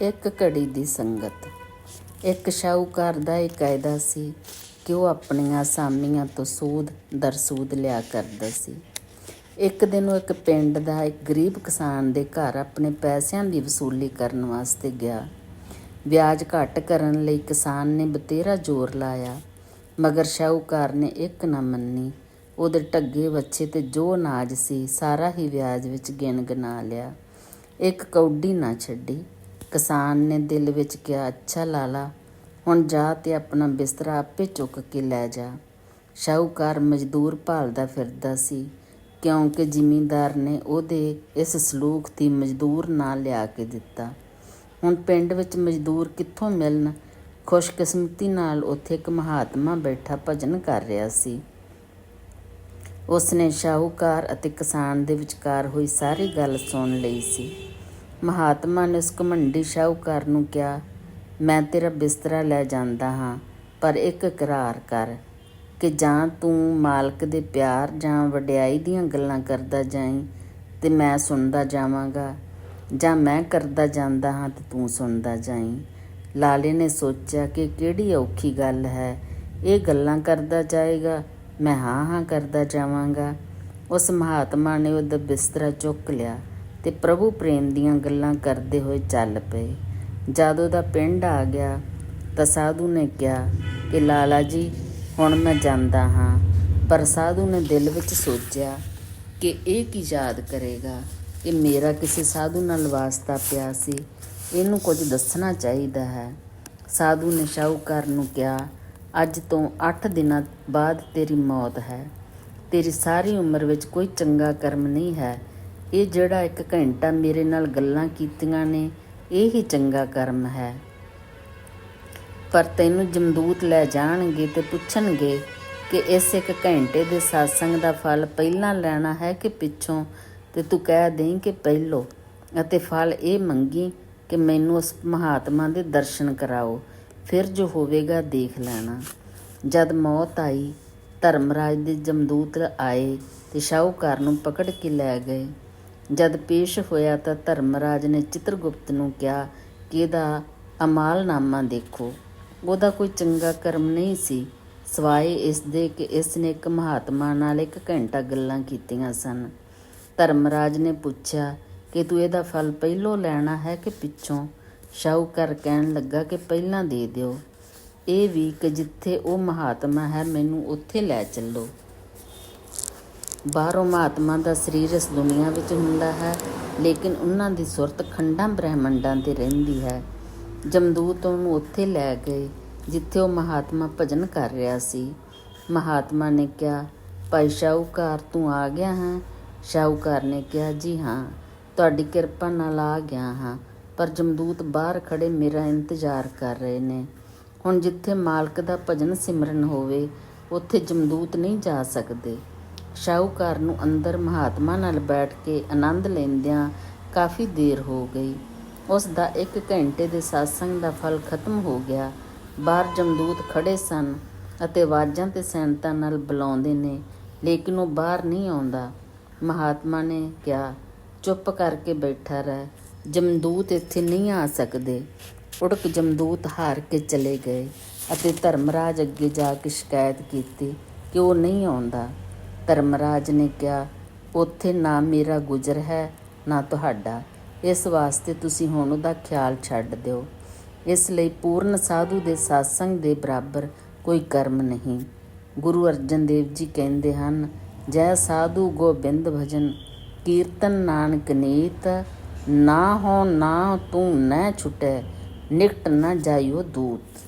ਇੱਕ ਘੜੀ ਦੀ ਸੰਗਤ। ਇੱਕ ਸ਼ਾਹੂਕਾਰ ਦਾ ਇਹ ਕਾਇਦਾ ਸੀ ਕਿ ਉਹ ਆਪਣੀਆਂ ਅਸਾਮੀਆਂ ਤੋਂ ਸੂਦ ਦਰਸੂਦ ਲਿਆ ਕਰਦਾ ਸੀ। ਇੱਕ ਦਿਨ ਉਹ ਇੱਕ ਪਿੰਡ ਦਾ ਇੱਕ ਗਰੀਬ ਕਿਸਾਨ ਦੇ ਘਰ ਆਪਣੇ ਪੈਸਿਆਂ ਦੀ ਵਸੂਲੀ ਕਰਨ ਵਾਸਤੇ ਗਿਆ। ਵਿਆਜ ਘੱਟ ਕਰਨ ਲਈ ਕਿਸਾਨ ਨੇ ਬਤੇਰਾ ਜ਼ੋਰ ਲਾਇਆ, ਮਗਰ ਸ਼ਾਹੂਕਾਰ ਨੇ ਇੱਕ ਨਾ ਮੰਨੀ। ਉਹਦੇ ਢੱਗੇ ਵੱਛੇ ਤੇ ਜੋ ਅਨਾਜ ਸੀ, ਸਾਰਾ ਹੀ ਵਿਆਜ ਵਿੱਚ ਗਿਣ ਗਨਾ ਲਿਆ। ਇੱਕ ਕੌਡੀ ਨਾ ਛੱਡੀ। ਕਿਸਾਨ ਨੇ ਦਿਲ ਵਿੱਚ ਕਿਹਾ, ਅੱਛਾ ਲਾਲਾ, ਹੁਣ ਜਾ ਤੇ ਆਪਣਾ ਬਿਸਤਰਾ ਆਪੇ ਚੁੱਕ ਕੇ ਲੈ ਜਾ। ਸ਼ਾਹੂਕਾਰ ਮਜ਼ਦੂਰ ਭਾਲਦਾ ਫਿਰਦਾ ਸੀ, ਕਿਉਂਕਿ ਜ਼ਿਮੀਂਦਾਰ ਨੇ ਉਹਦੇ ਇਸ ਸਲੂਕ ਦੀ ਮਜ਼ਦੂਰ ਨਾ ਲਿਆ ਕੇ ਦਿੱਤਾ। ਹੁਣ ਪਿੰਡ ਵਿੱਚ ਮਜ਼ਦੂਰ ਕਿੱਥੋਂ ਮਿਲਣ? ਖੁਸ਼ਕਿਸਮਤੀ ਨਾਲ ਉੱਥੇ ਇੱਕ ਮਹਾਤਮਾ ਬੈਠਾ ਭਜਨ ਕਰ ਰਿਹਾ ਸੀ। ਉਸ ਨੇ ਸ਼ਾਹੂਕਾਰ ਅਤੇ ਕਿਸਾਨ ਦੇ ਵਿਚਕਾਰ ਹੋਈ ਸਾਰੀ ਗੱਲ ਸੁਣ ਲਈ ਸੀ। ਮਹਾਤਮਾ ਨੇ ਉਸ ਘਮੰਡੀ ਸ਼ਾਹੂਕਾਰ ਨੂੰ ਕਿਹਾ, ਮੈਂ ਤੇਰਾ ਬਿਸਤਰਾ ਲੈ ਜਾਂਦਾ ਹਾਂ, ਪਰ ਇੱਕ ਇਕਰਾਰ ਕਰ ਕਿ ਜਾਂ ਤੂੰ ਮਾਲਕ ਦੇ ਪਿਆਰ ਜਾਂ ਵਡਿਆਈ ਦੀਆਂ ਗੱਲਾਂ ਕਰਦਾ ਜਾਈਂ ਤੇ ਮੈਂ ਸੁਣਦਾ ਜਾਵਾਂਗਾ, ਜਾਂ ਮੈਂ ਕਰਦਾ ਜਾਂਦਾ ਹਾਂ ਤੇ ਤੂੰ ਸੁਣਦਾ ਜਾਈਂ। ਲਾਲੇ ਨੇ ਸੋਚਿਆ ਕਿ ਕਿਹੜੀ ਔਖੀ ਗੱਲ ਹੈ, ਇਹ ਗੱਲਾਂ ਕਰਦਾ ਜਾਏਗਾ, ਮੈਂ ਹਾਂ ਹਾਂ ਕਰਦਾ ਜਾਵਾਂਗਾ। ਉਸ ਮਹਾਤਮਾ ਨੇ ਉਹਦਾ ਬਿਸਤਰਾ ਚੁੱਕ ਲਿਆ। ਤੇ ਪ੍ਰਭੂ ਪ੍ਰੇਮ ਦੀਆਂ ਗੱਲਾਂ ਕਰਦੇ ਹੋਏ ਚੱਲ ਪਏ। ਜਦ ਉਹਦਾ ਪਿੰਡ ਆ ਗਿਆ ਤਾਂ ਸਾਧੂ ਨੇ ਕਿਹਾ ਕਿ, ਲਾਲਾ ਜੀ, ਹੁਣ ਮੈਂ ਜਾਂਦਾ ਹਾਂ। ਪਰ ਸਾਧੂ ਨੇ ਦਿਲ ਵਿੱਚ ਸੋਚਿਆ ਕਿ ਇਹ ਕੀ ਯਾਦ ਕਰੇਗਾ ਕਿ ਮੇਰਾ ਕਿਸੇ ਸਾਧੂ ਨਾਲ ਵਾਸਤਾ ਪਿਆ ਸੀ। ਇਹਨੂੰ ਕੁਝ ਦੱਸਣਾ ਚਾਹੀਦਾ ਹੈ। ਸਾਧੂ ਨੇ ਸ਼ਾਹੂਕਾਰ ਨੂੰ ਕਿਹਾ, ਅੱਜ ਤੋਂ 8 ਦਿਨਾਂ ਬਾਅਦ ਤੇਰੀ ਮੌਤ ਹੈ। ਤੇਰੀ ਸਾਰੀ ਉਮਰ ਵਿੱਚ ਕੋਈ ਚੰਗਾ ਕਰਮ ਨਹੀਂ ਹੈ। ਇਹ ਜਿਹੜਾ ਇੱਕ ਘੰਟਾ ਮੇਰੇ ਨਾਲ ਗੱਲਾਂ ਕੀਤੀਆਂ ਨੇ, ਇਹ ਹੀ ਚੰਗਾ ਕਰਮ ਹੈ। ਪਰ ਤੈਨੂੰ ਜਮਦੂਤ ਲੈ ਜਾਣਗੇ ਤੇ ਪੁੱਛਣਗੇ ਕਿ ਇਸ ਇੱਕ ਘੰਟੇ ਦੇ satsang ਦਾ ਫਲ ਪਹਿਲਾਂ ਲੈਣਾ ਹੈ ਕਿ ਪਿੱਛੋਂ, ਤੇ ਤੂੰ ਕਹਿ ਦੇਂ ਕਿ ਪਹਿਲੋਂ, ਅਤੇ ਫਲ ਇਹ ਮੰਗੀ ਕਿ ਮੈਨੂੰ ਉਸ ਮਹਾਤਮਾ ਦੇ ਦਰਸ਼ਨ ਕਰਾਓ, ਫਿਰ ਜੋ ਹੋਵੇਗਾ ਦੇਖ ਲੈਣਾ। ਜਦ ਮੌਤ ਆਈ, ਧਰਮਰਾਜ ਦੇ ਜਮਦੂਤ ਆਏ ਤੇ ਸ਼ਾਹੂਕਾਰ ਨੂੰ ਪਕੜ ਕੇ ਲੈ ਗਏ। ਜਦ ਪੇਸ਼ ਹੋਇਆ ਤਾਂ ਧਰਮਰਾਜ ਨੇ ਚਿੱਤਰਗੁਪਤ ਨੂੰ ਕਿਹਾ ਕਿ ਇਹਦਾ ਅਮਾਲਨਾਮਾ ਦੇਖੋ। ਉਹਦਾ ਕੋਈ ਚੰਗਾ ਕਰਮ ਨਹੀਂ ਸੀ। ਸਵਾਏ ਇਸ ਦੇ ਕਿ ਇਸ ਨੇ ਇੱਕ ਮਹਾਤਮਾ ਨਾਲ ਇੱਕ ਘੰਟਾ ਗੱਲਾਂ ਕੀਤੀਆਂ ਸਨ। ਧਰਮਰਾਜ ਨੇ ਪੁੱਛਿਆ, ਕਿ ਤੂੰ ਇਹਦਾ ਫਲ ਪਹਿਲੋਂ ਲੈਣਾ ਹੈ ਕਿ ਪਿੱਛੋਂ? ਸ਼ਾਹੂਕਾਰ ਕਹਿਣ ਲੱਗਾ ਕਿ ਪਹਿਲਾਂ ਦੇ ਦਿਓ। ਇਹ ਵੀ ਕਿ ਜਿੱਥੇ ਉਹ ਮਹਾਤਮਾ ਹੈ, ਮੈਨੂੰ ਉੱਥੇ ਲੈ ਚੱਲੋ। ਬਾਹਰੋਂ ਮਹਾਤਮਾ ਦਾ ਸਰੀਰ ਇਸ ਦੁਨੀਆ ਵਿੱਚ ਹੁੰਦਾ ਹੈ, ਲੇਕਿਨ ਉਹਨਾਂ ਦੀ ਸੁਰਤ ਖੰਡਾਂ ਬ੍ਰਹਿਮੰਡਾਂ ਤੇ ਰਹਿੰਦੀ ਹੈ। ਜਮਦੂਤ ਉਹਨੂੰ ਉੱਥੇ ਲੈ ਗਏ, ਜਿੱਥੇ ਉਹ ਮਹਾਤਮਾ ਭਜਨ ਕਰ ਰਿਹਾ ਸੀ। ਮਹਾਤਮਾ ਨੇ ਕਿਹਾ, ਭਾਈ ਸ਼ਾਹੂਕਾਰ, ਤੂੰ ਆ ਗਿਆ ਹੈ? ਸ਼ਾਹੂਕਾਰ ਨੇ ਕਿਹਾ, ਜੀ ਹਾਂ, ਤੁਹਾਡੀ ਕਿਰਪਾ ਨਾਲ ਆ ਗਿਆ ਹਾਂ, ਪਰ ਜਮਦੂਤ ਬਾਹਰ ਖੜੇ ਮੇਰਾ ਇੰਤਜ਼ਾਰ ਕਰ ਰਹੇ ਨੇ। ਹੁਣ ਜਿੱਥੇ ਮਾਲਕ ਦਾ ਭਜਨ ਸਿਮਰਨ ਹੋਵੇ, ਉੱਥੇ ਜਮਦੂਤ ਨਹੀਂ ਜਾ ਸਕਦੇ। ਸ਼ਾਹੂਕਾਰ ਨੂੰ ਅੰਦਰ ਮਹਾਤਮਾ ਨਾਲ ਬੈਠ ਕੇ ਆਨੰਦ ਲੈਂਦਿਆਂ ਕਾਫੀ ਦੇਰ ਹੋ ਗਈ। ਉਸ ਦਾ ਇੱਕ ਘੰਟੇ ਦੇ satsang ਦਾ ਫਲ ਖਤਮ ਹੋ ਗਿਆ। ਬਾਹਰ ਜਮਦੂਤ ਖੜੇ ਸਨ ਅਤੇ ਆਵਾਜ਼ਾਂ ਤੇ ਸੈਨਤਾਂ ਨਾਲ ਬੁਲਾਉਂਦੇ ਨੇ, ਲੇਕਿਨ ਉਹ ਬਾਹਰ ਨਹੀਂ ਆਉਂਦਾ। ਮਹਾਤਮਾ ਨੇ ਕਿਹਾ, ਚੁੱਪ ਕਰਕੇ ਬੈਠਾ ਰਹਿ, ਜਮਦੂਤ ਇੱਥੇ ਨਹੀਂ ਆ ਸਕਦੇ। ਉੜਕ ਜਮਦੂਤ ਹਾਰ ਕੇ ਚਲੇ ਗਏ ਅਤੇ ਧਰਮਰਾਜ ਅੱਗੇ ਜਾ ਕੇ ਸ਼ਿਕਾਇਤ ਕੀਤੀ ਕਿ ਉਹ ਨਹੀਂ ਆਉਂਦਾ। ਧਰਮਰਾਜ ਨੇ ਕਿਹਾ, ਉੱਥੇ ਨਾ ਮੇਰਾ ਗੁਜ਼ਰ ਹੈ, ਨਾ ਤੁਹਾਡਾ। ਇਸ ਵਾਸਤੇ ਤੁਸੀਂ ਹੁਣ ਉਹਦਾ ਖਿਆਲ ਛੱਡ ਦਿਓ। ਇਸ ਲਈ ਪੂਰਨ ਸਾਧੂ ਦੇ satsang ਦੇ ਬਰਾਬਰ ਕੋਈ ਕਰਮ ਨਹੀਂ। ਗੁਰੂ ਅਰਜਨ ਦੇਵ ਜੀ ਕਹਿੰਦੇ ਹਨ, ਜੈ ਸਾਧੂ ਗੋਬਿੰਦ ਭਜਨ, ਕੀਰਤਨ ਨਾਨਕ ਨੀਤ। ਨਾ ਹੋ ਨਾ ਤੂੰ ਨਾ ਛੁਟੈ ਨਿਕਟ ਨਾ ਜਾਇਓ ਦੂਤ।